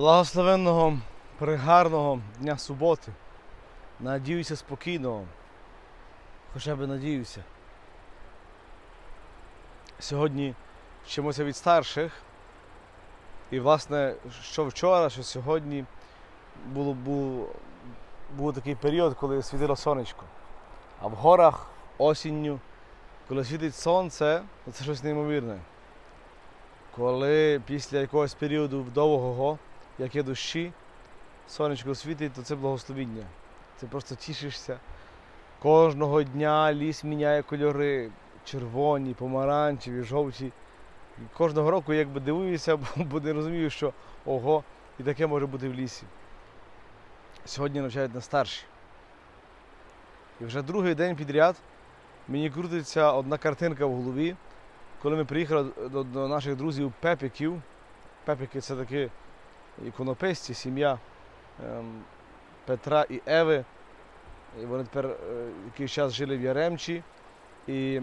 Благословенного, пригарного дня суботи. Надіюся спокійного. Хоча б надіюся. Сьогодні вчимося від старших. І, власне, що вчора, що сьогодні було, був, був такий період, коли світило сонечко. А в горах осінню, коли світить сонце, то це щось неймовірне. Коли після якогось періоду довгого, як є дощі, сонечко світить, то це благословіння. Ти просто тішишся. Кожного дня ліс міняє кольори червоні, помаранчеві, жовті. І кожного року якби дивуюся, бо- не розумію, що ого, і таке може бути в лісі. Сьогодні навчають на старші. І вже другий день підряд мені крутиться одна картинка в голові, коли ми приїхали до, до наших друзів Пепіків. Пепіки це такі іконописці, сім'я ем, Петра і Еви. І вони тепер е, якийсь час жили в Яремчі, і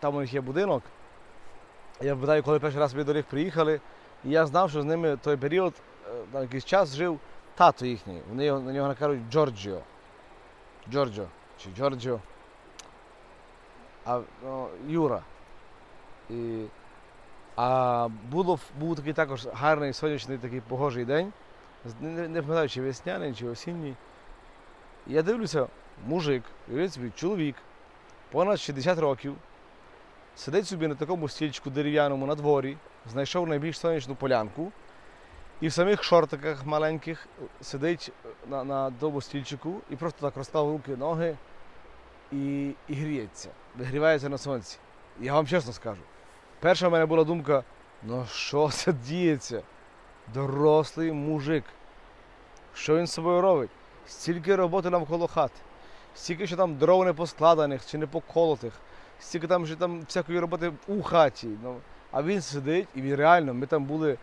там у них є будинок. Я питаю, коли перший раз ми до них приїхали, і я знав, що з ними той період, е, там якийсь час жив тато їхній. Вони на нього кажуть Джорджіо. Джорджо чи Джорджіо. А ну, Юра. І, а було, був такий також гарний сонячний такий погожий день. Не, не пам'ятаю, чи весняний, чи осінній. Я дивлюся, мужик, собі, чоловік, понад 60 років, сидить собі на такому стільчику дерев'яному на дворі, знайшов найбільш сонячну полянку і в самих шортиках маленьких сидить на, на тому стільчику і просто так розклав руки, ноги і, і гріється, вигрівається на сонці. Я вам чесно скажу. Перша в мене була думка, ну що це діється? Дорослий мужик. Що він з собою робить? Стільки роботи навколо хати, стільки що там дров не поскладених чи не поколотих, стільки там що там всякої роботи у хаті. Ну, а він сидить і він реально, ми там були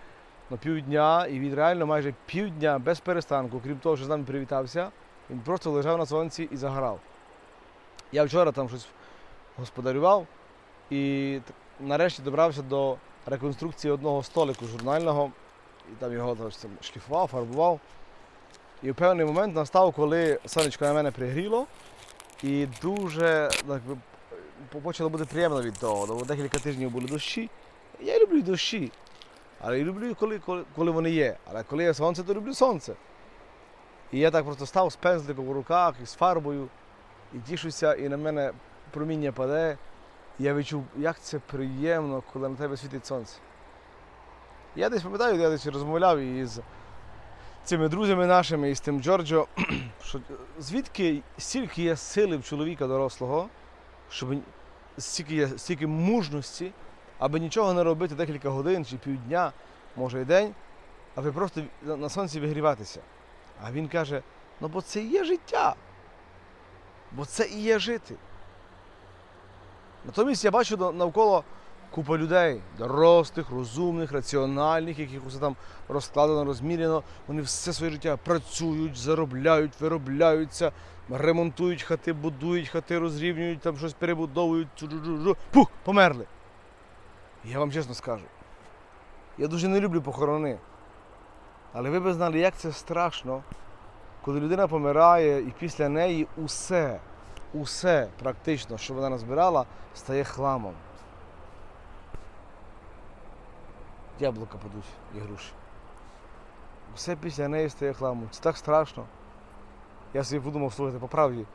на півдня, і він реально майже півдня без перестанку, крім того, що з нами привітався, він просто лежав на сонці і загорав. Я вчора там щось господарював і нарешті добрався до реконструкції одного столику журнального, і там його там, шліфував, фарбував. І в певний момент настав, коли сонечко на мене пригріло, і дуже так, почало бути приємно від того. Декілька тижнів були дощі. Я люблю дощі. Але я люблю, коли, коли, коли вони є. Але коли є сонце, то люблю сонце. І я так просто став з пензликом в руках і з фарбою, і тішуся, і на мене проміння паде. Я відчув, як це приємно, коли на тебе світить сонце. Я десь пам'ятаю, я десь розмовляв із цими друзями нашими, і з тим Джорджо, що звідки стільки є сили в чоловіка дорослого, щоб стільки є стільки мужності, аби нічого не робити декілька годин чи півдня, може і день, аби просто на сонці вигріватися. А він каже: ну бо це і є життя. Бо це і є жити. Натомість я бачу навколо купа людей, дорослих, розумних, раціональних, яких усе там розкладено, розміряно. Вони все своє життя працюють, заробляють, виробляються, ремонтують хати, будують хати, розрівнюють, там щось перебудовують, пух, померли. Я вам чесно скажу. Я дуже не люблю похорони. Але ви б знали, як це страшно, коли людина помирає і після неї усе, усе практично, що вона назбирала, стає хламом. Яблука падуть і груші. Все після неї стає хламом. Це так страшно. Я собі подумав, слухайте, по правді,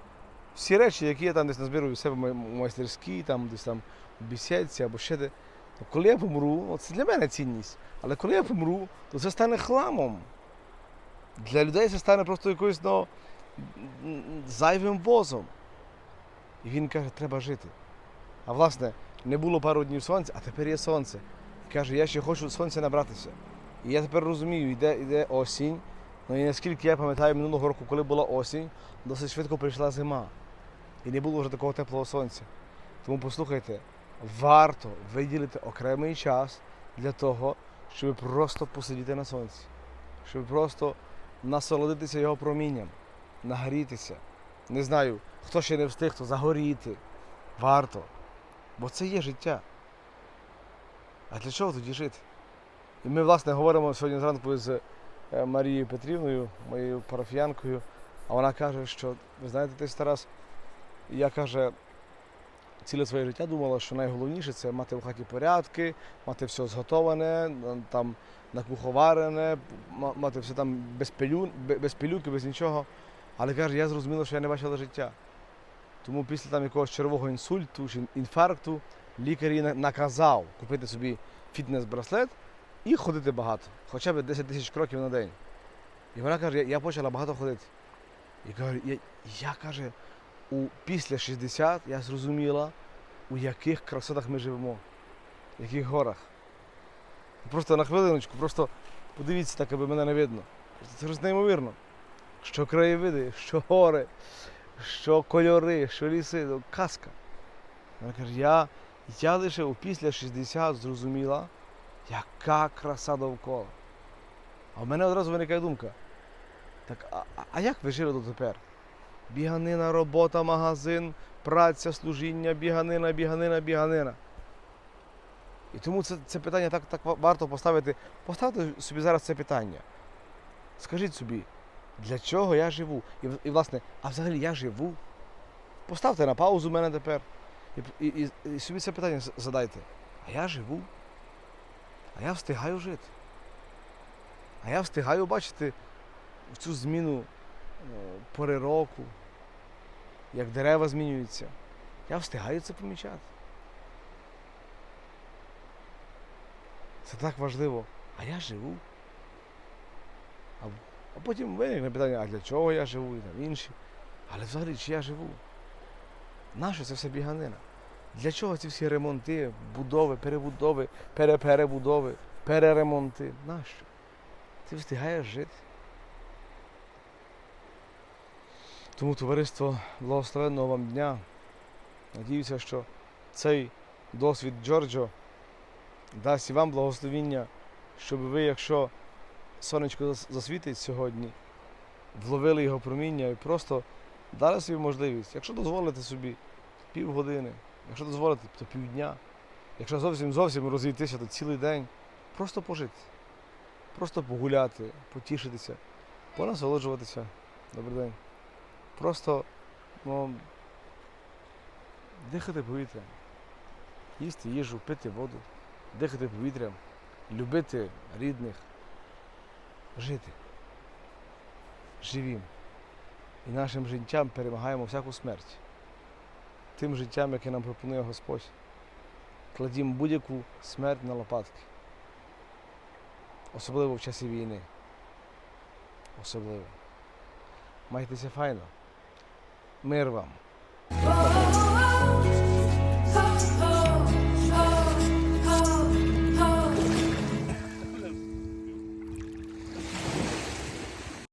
всі речі, які я там десь назбирую в себе в майстерській, там десь там в бісідці або ще де. то Коли я помру, це для мене цінність. Але коли я помру, то це стане хламом. Для людей це стане просто якоюсь ну, зайвим возом. І він каже, треба жити. А власне, не було пару днів сонця, а тепер є сонце. І каже, я ще хочу сонця набратися. І я тепер розумію, йде, йде осінь. Ну і наскільки я пам'ятаю минулого року, коли була осінь, досить швидко прийшла зима. І не було вже такого теплого сонця. Тому послухайте, варто виділити окремий час для того, щоб просто посидіти на сонці, щоб просто насолодитися його промінням, нагрітися. Не знаю, хто ще не встиг, то загоріти. Варто. Бо це є життя. А для чого тоді жити? І ми, власне, говоримо сьогодні зранку з е, Марією Петрівною, моєю парафіянкою, а вона каже, що ви знаєте, ти Тарас, я каже, ціле своє життя думала, що найголовніше це мати в хаті порядки, мати все зготоване, там накуховарене, мати все там без пилюки, без нічого. Але каже, я зрозуміла, що я не бачила життя. Тому після там якогось червого інсульту чи інфаркту лікар їй наказав купити собі фітнес-браслет і ходити багато, хоча б 10 тисяч кроків на день. І вона каже, я, почала багато ходити. І каже, я, я каже, у після 60 я зрозуміла, у яких красотах ми живемо, в яких горах. Просто на хвилиночку, просто подивіться так, аби мене не видно. Це ж неймовірно. Що краєвиди, що гори, що кольори, що ліси, ну, казка. Вона каже, я, я лише після 60 зрозуміла, яка краса довкола. А в мене одразу виникає думка. Так, а, а- як ви жили дотепер? Біганина, робота, магазин, праця, служіння, біганина, біганина, біганина. І тому це, це питання так, так варто поставити. Поставте собі зараз це питання. Скажіть собі, для чого я живу? І, і власне, а взагалі я живу? Поставте на паузу мене тепер. І, і, і, собі це питання задайте. А я живу? А я встигаю жити. А я встигаю бачити цю зміну е, пори року, як дерева змінюються. Я встигаю це помічати. Це так важливо. А я живу. А потім виникне питання, а для чого я живу і там інші. Але взагалі, чи я живу? Нащо це все біганина? Для чого ці всі ремонти, будови, перебудови, переперебудови, переремонти? Нащо? Ти встигаєш жити. Тому товариство благословенного вам дня. Надіюся, що цей досвід Джорджо дасть і вам благословіння, щоб ви, якщо сонечко засвітить сьогодні, вловили його проміння і просто дали собі можливість, якщо дозволите собі півгодини, якщо дозволите, то півдня, якщо зовсім зовсім розійтися, то цілий день, просто пожити, просто погуляти, потішитися, понасолоджуватися. Добрий день. Просто ну, дихати повітрям, їсти їжу, пити воду, дихати повітрям, любити рідних, жити. Живім. І нашим життям перемагаємо всяку смерть. Тим життям, яке нам пропонує Господь. Кладімо будь-яку смерть на лопатки. Особливо в часі війни. Особливо. Майтеся файно. Мир вам.